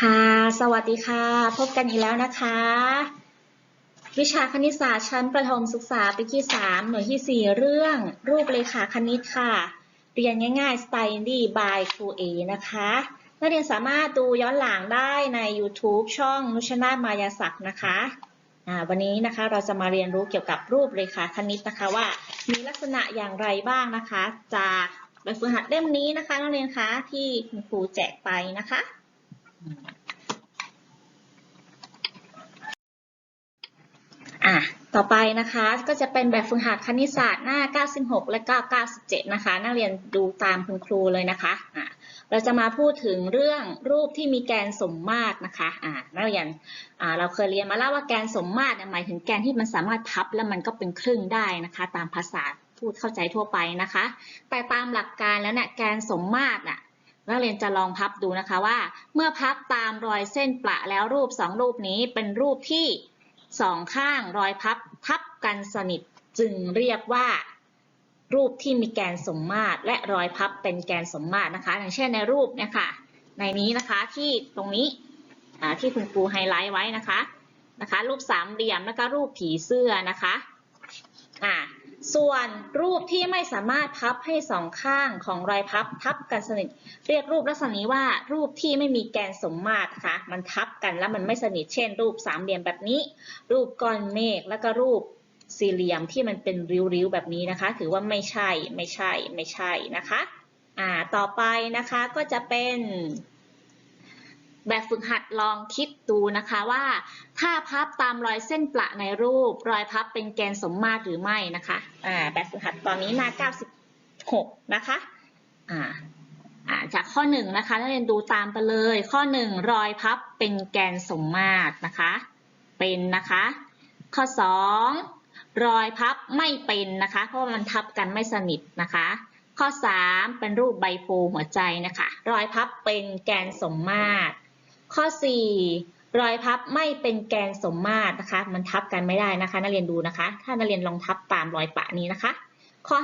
ค่ะ สวัสดีค่ะ พบกันอีกแล้วนะคะ วิชาคณิตศาสตร์ชั้นประถมศึกษาปีที่ 3 หน่วยที่ 4 เรื่อง รูปเลขาคณิตค่ะ เรียนง่ายๆสไตล์ดีบายครูเอนะคะนักเรียนสามารถดูย้อนหลังได้ใน YouTube ช่องนุชนาธมายาศักดิ์นะคะอ่าวันนี้นะคะเราจะมาเรียนรู้เกี่ยวกับรูปเลขาคณิตนะคะว่า มีลักษณะอย่างไรบ้างนะคะ จากแบบฝึกหัดเล่มนี้นะคะนักเรียนคะที่คุณครูแจกไปนะคะ อะต่อไปนะคะก็จะเป็นแบบฝึกหัดคณิตศาสตร์หน้า 96 และก็97 นะคะ นักเรียนดูตามคุณครูเลยนะคะอะเราจะมาพูดถึงเรื่องรูปที่มีแกนสมมาตรนะคะอะนักเรียนอ่าเราเคยเรียนมาแล้วว่าแกนสมมาตรหมายถึงแกนที่มันสามารถพับแล้วมันก็เป็นครึ่งได้นะคะ ตามภาษาพูดเข้าใจทั่วไปนะคะ แต่ตามหลักการแล้วเนี่ยแกนสมมาตรน่ะ นักเรียนจะลองพับดูนะคะว่า เมื่อพับตามรอยเส้นประแล้วรูปสองรูปนี้เป็นรูปที่สองข้างรอยพับทับกันสนิทจึงเรียกว่า รูปที่มีแกนสมมาตรและรอยพับเป็นแกนสมมาตรนะคะ อย่างเช่นในรูปเนี่ยค่ะในนี้นะคะที่ตรงนี้ที่คุณครูไฮไลท์ไว้นะคะนะคะ รูปสามเหลี่ยมแล้วก็รูปผีเสื้อนะคะอ่า ส่วนรูปที่ไม่สามารถพับให้สองข้างของรอยพับทับกันสนิท เรียกรูปลักษณะนี้ว่ารูปที่ไม่มีแกนสมมาตรนะคะมันทับกันแล้วมันไม่สนิทเช่น รูปสามเหลี่ยมแบบนี้ รูปก้อนเมฆแล้วก็รูปสี่เหลี่ยมที่มันเป็นริ้วๆแบบนี้นะคะ ถือว่าไม่ใช่ไม่ใช่ไม่ใช่นะคะอ่าต่อไปนะคะก็จะเป็น แบบฝึกหัดลองคิดดูนะคะว่า ถ้าพับตามรอยเส้นประในรูป รอยพับเป็นแกนสมมาตรหรือไม่นะคะอ่าแบบฝึกหัดตอนนี้หน้า 96 นะคะอ่าจากข้อ1นะคะนักเรียนดูตามไปเลย ข้อ 1 รอยพับเป็นแกนสมมาตรนะคะ เป็นนะคะ ข้อ 2 รอยพับไม่เป็นนะคะ เพราะมันทับกันไม่สนิทนะคะ ข้อ 3 เป็นรูปใบโพหัวใจนะคะ รอยพับเป็นแกนสมมาตร ข้อ 4 รอยพับไม่เป็นแกนสมมาตรนะคะ มันทับกันไม่ได้นะคะ นักเรียนดูนะคะ ถ้านักเรียนลองทับตามรอยปะนี้นะคะ ข้อ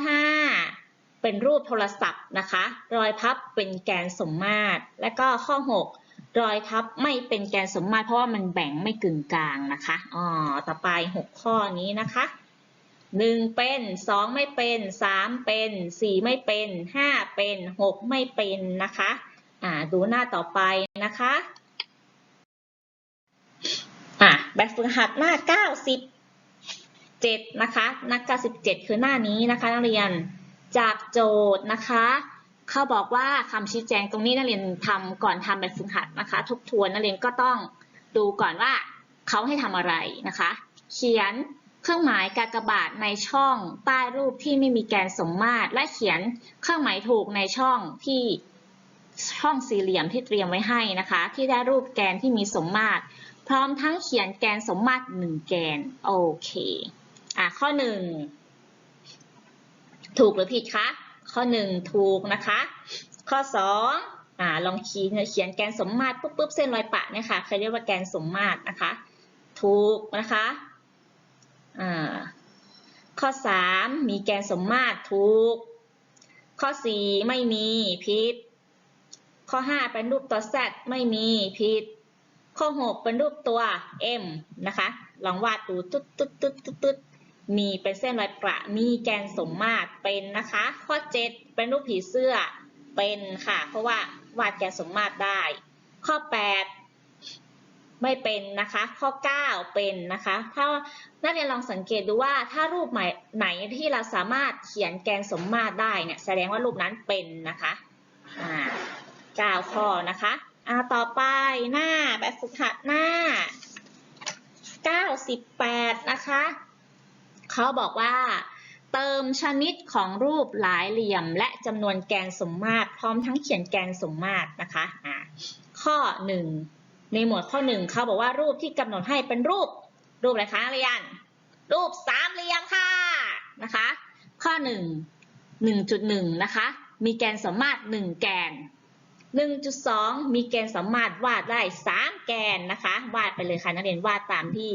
5 เป็นรูปโทรศัพท์นะคะ รอยพับเป็นแกนสมมาตร และก็ข้อ 6 รอยทับไม่เป็นแกนสมมาตร เพราะว่ามันแบ่งไม่กึ่งกลางนะคะอ๋อต่อไป 6 ข้อนี้นะคะ1เป็น2ไม่เป็น3เป็น4ไม่เป็น5เป็น6ไม่เป็นนะคะ อ่า ดูหน้าต่อไปนะคะ อะ แบบฝึกหัดหน้า 97 นะคะหน้า97 คือหน้านี้นะคะนักเรียนจากโจทย์นะคะเขาบอกว่าคำชี้แจงตรงนี้นักเรียนทำก่อนทำแบบฝึกหัดนะคะ ทบทวนนักเรียนก็ต้องดูก่อนว่าเขาให้ทำอะไรนะคะ เขียนเครื่องหมายกากบาทในช่องใต้รูปที่ไม่มีแกนสมมาตรและเขียนเครื่องหมายถูกในช่องที่ช่องสี่เหลี่ยมที่เตรียมไว้ให้นะคะ ที่ได้รูปแกนที่มีสมมาตร พร้อมทั้งเขียนแกนสมมาตรหนึ่งแกน โอเค อะ ข้อหนึ่งถูกหรือผิดคะ ข้อหนึ่งถูกนะคะ ข้อสองอ่า ลองเขียนเขียนแกนสมมาตรปุ๊บปุ๊บเส้นรอยปะเนี่ยค่ะเขาเรียกว่าแกนสมมาตรนะคะ ถูกนะคะ อ่า ข้อสามมีแกนสมมาตรถูก ข้อสี่ไม่มีผิด ข้อห้าเป็นรูปตัว z ไม่มีผิด ข้อ 6 เป็นรูปตัว M นะคะ ลองวาดดูตุ๊ดตุ๊ดตุ๊ดตุ๊ดตุ๊ดมีเป็นเส้นรอยประ มีแกนสมมาตรเป็นนะคะ ข้อ 7 เป็นรูปผีเสื้อ เป็นค่ะ เพราะว่าวาดแกนสมมาตรได้ ข้อ 8 ไม่เป็นนะคะ ข้อ 9 เป็นนะคะ ถ้านักเรียนลองสังเกตดูว่าถ้ารูปไหนที่เราสามารถเขียนแกนสมมาตรได้เนี่ย แสดงว่ารูปนั้นเป็นนะคะ อ่า 9 ข้อนะคะ อ่าต่อไปหน้าแบบฝึกหัดหน้า 98 นะคะ เขาบอกว่า เติมชนิดของรูปหลายเหลี่ยม และจำนวนแกนสมมาตรพร้อมทั้งเขียนแกนสมมาตรนะคะอ่าข้อ 1 ในหมวดข้อ 1 เขาบอกว่ารูปที่กำหนดให้เป็นรูป รูปอะไรคะเรียน รูปสามเหลี่ยมค่ะนะคะ ข้อ 1 1.1 นะคะ มีแกนสมมาตร 1 แกน 1.2 มีแกนสามารถวาดได้ 3 แกนนะคะ วาดไปเลยค่ะนักเรียนวาดตามที่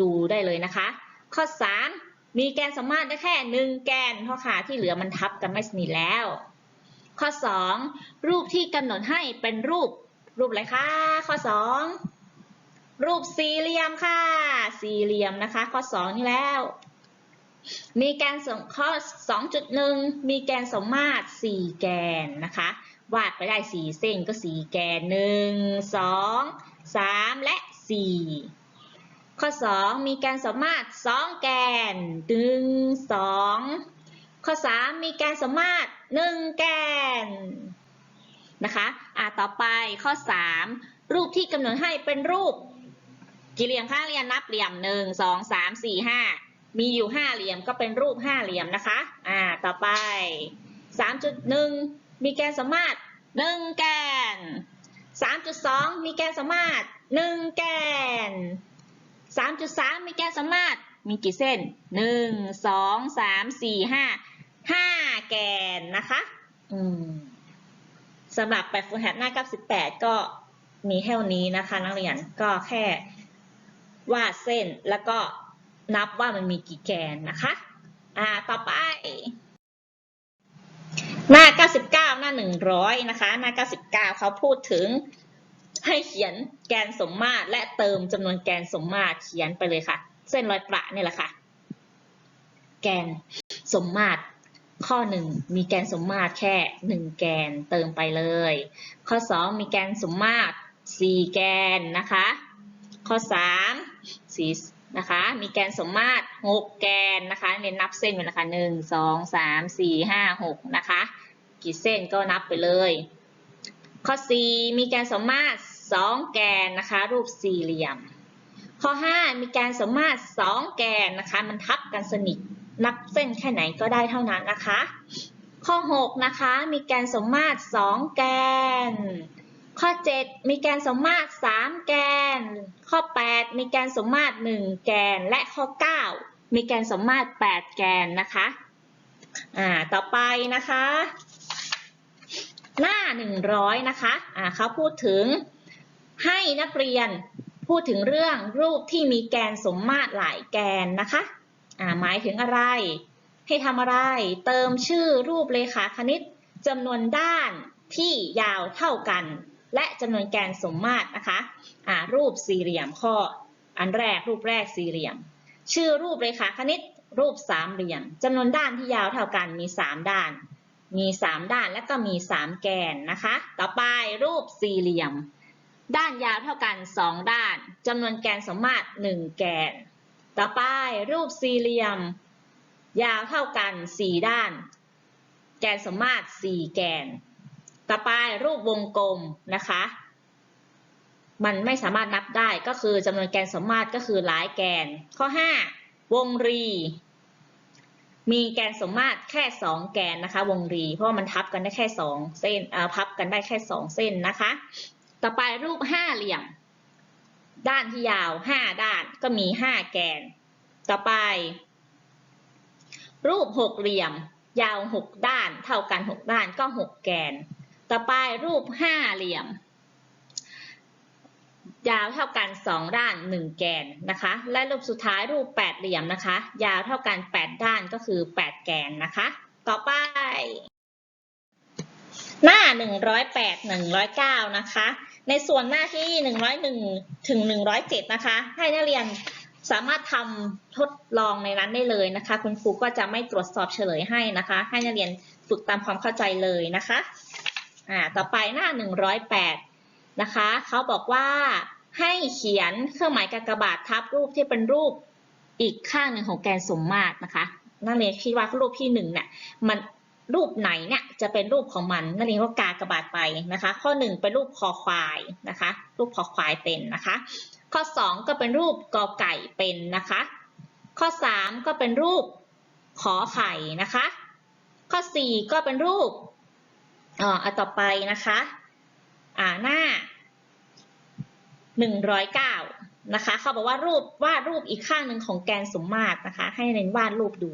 ดูได้เลยนะคะ ข้อ 3 มีแกนสามารถได้แค่ 1 แกนเพราะค่ะที่เหลือมันทับกันไม่สนิทแล้ว ข้อ 2 รูปที่กำหนดให้เป็นรูปรูปอะไรคะ ข้อสองรูปสี่เหลี่ยมค่ะ สี่เหลี่ยมนะคะ ข้อสองนี่แล้ว มีแกนสมข้อ 2.1 มีแกนสมมาตร4แกนนะคะ วาดไปได้ 4 เส้นก็ 4 แกน1 2 3 และ 4 ข้อ 2 มีแกนสมมาตร 2 แกน 1 2 ข้อ 3 มีแกนสมมาตร 1 แกน นะคะอะต่อไปข้อ 3 รูปที่กำหนดให้เป็นรูป กี่เหลี่ยมคะเรียนนับเหลี่ยม 1 2 3 4 5 มีอยู่ 5 เหลี่ยมก็เป็นรูป 5 เหลี่ยมนะคะ อ่า ต่อไป 3.1 มีแกนสมมาตร1แกน3.2มีแกนสมมาตร1แกน3.3มีแกนสมมาตรมีกี่เส้น1 2 3 4 5 5แกนนะคะสำหรับแบบฝึกหัดหน้า98ก็มีเท่านี้นะคะ นักเรียนก็แค่วาดเส้นแล้วก็นับว่ามันมีกี่แกนนะคะ อ่า ต่อไป หน้า 99 หน้า 100 นะคะ หน้า 99 เขาพูดถึงให้เขียนแกนสมมาตรและเติมจำนวนแกนสมมาตรเขียนไปเลยค่ะ เส้นรอยประนี่แหละค่ะ แกนสมมาตรข้อ 1 มีแกนสมมาตรแค่ 1 แกนเติมไปเลย ข้อ 2 มีแกนสมมาตร 4 แกนนะคะ ข้อ 3 4นะคะ มีแกนสมมาตร 6 แกนนะคะเรียนนับเส้นไปนะคะ 1 2 3 4 5 6 นะคะ กี่เส้นก็นับไปเลย ข้อ 4 มีแกนสมมาตร 2 แกนนะคะ รูปสี่เหลี่ยม ข้อ 5 มีแกนสมมาตร 2 แกนนะคะ มันทับกันสนิท นับเส้นแค่ไหนก็ได้เท่านั้นนะคะ ข้อ 6 นะคะ มีแกนสมมาตร 2 แกน ข้อ 7 มีแกนสมมาตร 3 แกน ข้อ 8 มีแกนสมมาตร 1 แกน และข้อ 9 มีแกนสมมาตร 8 แกนนะคะ อ่า ต่อไปนะคะ หน้า 100 นะคะอ่าเขาพูดถึงให้นักเรียนพูดถึงเรื่องรูปที่มีแกนสมมาตรหลายแกนนะคะอ่าหมายถึงอะไร ให้ทำอะไร เติมชื่อรูปเลขาคณิตจำนวนด้านที่ยาวเท่ากัน และจำนวนแกนสมมาตรนะคะอ่ารูปสี่เหลี่ยมข้อ อันแรกรูปแรกสี่เหลี่ยม ชื่อรูปเลขาคณิตรูปสามเหลี่ยมจำนวนด้านที่ยาวเท่ากันมีสามด้าน มีสามด้านและก็มีสามแกนนะคะ ต่อไปรูปสี่เหลี่ยม ด้านยาวเท่ากันสองด้านจำนวนแกนสมมาตรหนึ่งแกน ต่อไปรูปสี่เหลี่ยม ยาวเท่ากันสี่ด้าน แกนสมมาตรสี่แกน ต่อไปรูปวงกลมนะคะ มันไม่สามารถนับได้ก็คือจำนวนแกนสมมาตรก็คือหลายแกน ข้อ 5 วงรี มีแกนสมมาตรแค่ 2 แกนนะคะ วงรี เพราะมันทับกันได้แค่ 2 เส้นพับกันได้แค่ 2 เส้นนะคะ ต่อไปรูปห้าเหลี่ยม ด้านที่ยาว 5 ด้านก็มี 5 แกน ต่อไป รูปหกเหลี่ยม ยาว 6 ด้าน เท่ากัน 6 ด้านก็ 6 แกน ต่อไปรูปห้าเหลี่ยม ยาวเท่ากัน 2 ด้าน 1 แกนนะคะ และรูปสุดท้ายรูปแปดเหลี่ยมนะคะ ยาวเท่ากัน 8 ด้านก็คือ 8 แกนนะคะ ต่อไป หน้า 108 109 นะคะ ในส่วนหน้าที่ 101 ถึง 107 นะคะ ให้นักเรียนสามารถทำทดลองในนั้นได้เลยนะคะ คุณครูก็จะไม่ตรวจสอบเฉลยให้นะคะ ให้นักเรียนฝึกตามความเข้าใจเลยนะคะ อ่า ต่อไปหน้า 108 นะคะเขาบอกว่าให้เขียนเครื่องหมายกากบาททับรูปที่เป็นรูปอีกข้างหนึ่งของแกนสมมาตรนะคะนักเรียนคิดว่ารูปที่หนึ่งเนี่ยมันรูปไหนเนี่ยจะเป็นรูปของมันนักเรียนก็กากบาทไปนะคะ ข้อหนึ่งเป็นรูปคอควายนะคะ รูปคอควายเป็นนะคะ ข้อ 2 ก็เป็นรูปกอไก่เป็นนะคะ ข้อ 3 ก็เป็นรูปขอไข่นะคะ ข้อ 4 ก็เป็นรูปอ่าอันต่อไปนะคะ อ่าหน้า 109 นะคะ เขาบอกว่ารูปวาดรูปอีกข้างหนึ่งของแกนสมมาตรนะคะ ให้เน้นวาดรูปดู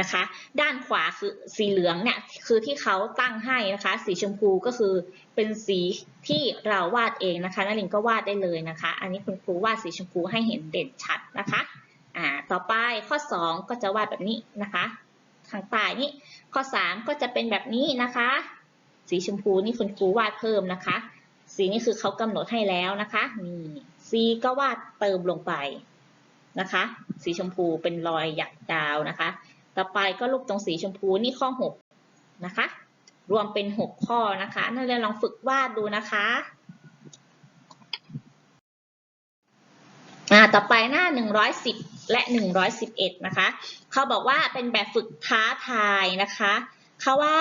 นะคะ ด้านขวาคือสีเหลืองเนี่ยคือที่เขาตั้งให้นะคะ สีชมพูก็คือเป็นสีที่เราวาดเองนะคะนักเรียนก็วาดได้เลยนะคะ อันนี้คุณครูวาดสีชมพูให้เห็นเด่นชัดนะคะอ่าต่อไปข้อ 2 ก็จะวาดแบบนี้นะคะทางใต้นี่ข้อ 3 ก็จะเป็นแบบนี้นะคะ สีชมพูนี่คุณครูวาดเพิ่มนะคะ C นี่คือเขากำหนดให้แล้วนะคะนี่ C ก็วาดเติมลงไปนะคะ สีชมพูเป็นรอยหยักดาวนะคะ ต่อไปก็รูปตรงสีชมพูนี่ข้อ6นะคะ รวมเป็น 6 ข้อนะคะนักเรียนลองฝึกวาดดูนะคะอ่าต่อไปหน้า 110 และ 111 นะคะ เขาบอกว่าเป็นแบบฝึกท้าทายนะคะ เขาว่า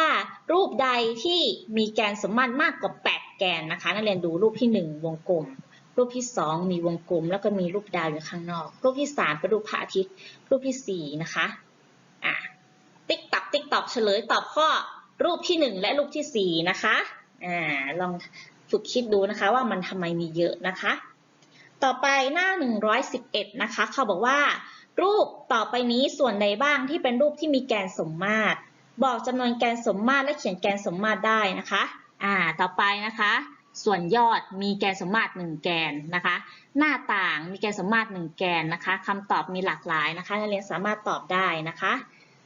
รูปใดที่มีแกนสมมาตรมากกว่า 8 แกนนะคะ นักเรียนดูรูปที่ 1 วงกลม รูปที่ 2 มีวงกลม แล้วก็มีรูปดาวอยู่ข้างนอก รูปที่ 3 เป็นรูปพระอาทิตย์ รูปทีสี่4 นะคะ อ่าติ๊กตับติ๊กตอบเฉลยตอบข้อรูปที่ 1 และรูปทีสี่ 4 นะคะ อ่า ลองฝึกคิดดูนะคะว่ามันทำไมมีเยอะนะคะ ต่อไปหน้า 111 นะคะ เขาบอกว่ารูปต่อไปนี้ส่วนใดบ้างที่เป็นรูปที่มีแกนสมมาตร บอกจำนวนแกนสมมาตรและเขียนแกนสมมาตรได้นะคะ อ่า ต่อไปนะคะ ส่วนยอดมีแกนสมมาตร1แกนนะคะ หน้าต่างมีแกนสมมาตร1แกนนะคะคำตอบมีหลากหลายนะคะนักเรียนสามารถตอบได้นะคะ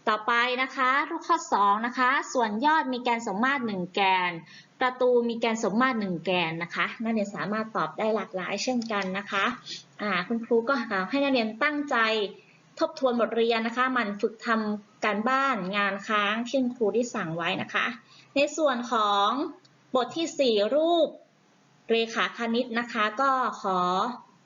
ต่อไปนะคะรูปข้อ2นะคะ ส่วนยอดมีแกนสมมาตร1แกน ประตูมีแกนสมมาตร1แกนนะคะนักเรียนสามารถตอบได้หลากหลายเช่นกันนะคะ อ่า คุณครูก็ให้นักเรียนตั้งใจ ทบทวนบทเรียนนะคะมันฝึกทำการบ้านงานค้างที่คุณครูได้สั่งไว้นะคะ ในส่วนของบทที่ 4 รูปเรขาคณิตนะคะ ก็ขอ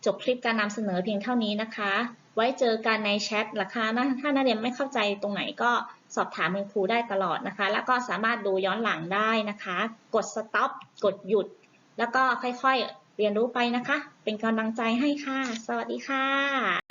จบคลิปการนำเสนอเพียงเท่านี้นะคะ ไว้เจอกันในแชทนะคะถ้านักเรียนไม่เข้าใจตรงไหนก็สอบถามคุณครูได้ตลอดนะคะ แล้วก็สามารถดูย้อนหลังได้นะคะ กด stop กดหยุด แล้วก็ค่อยๆเรียนรู้ไปนะคะ เป็นกำลังใจให้ค่ะ สวัสดีค่ะ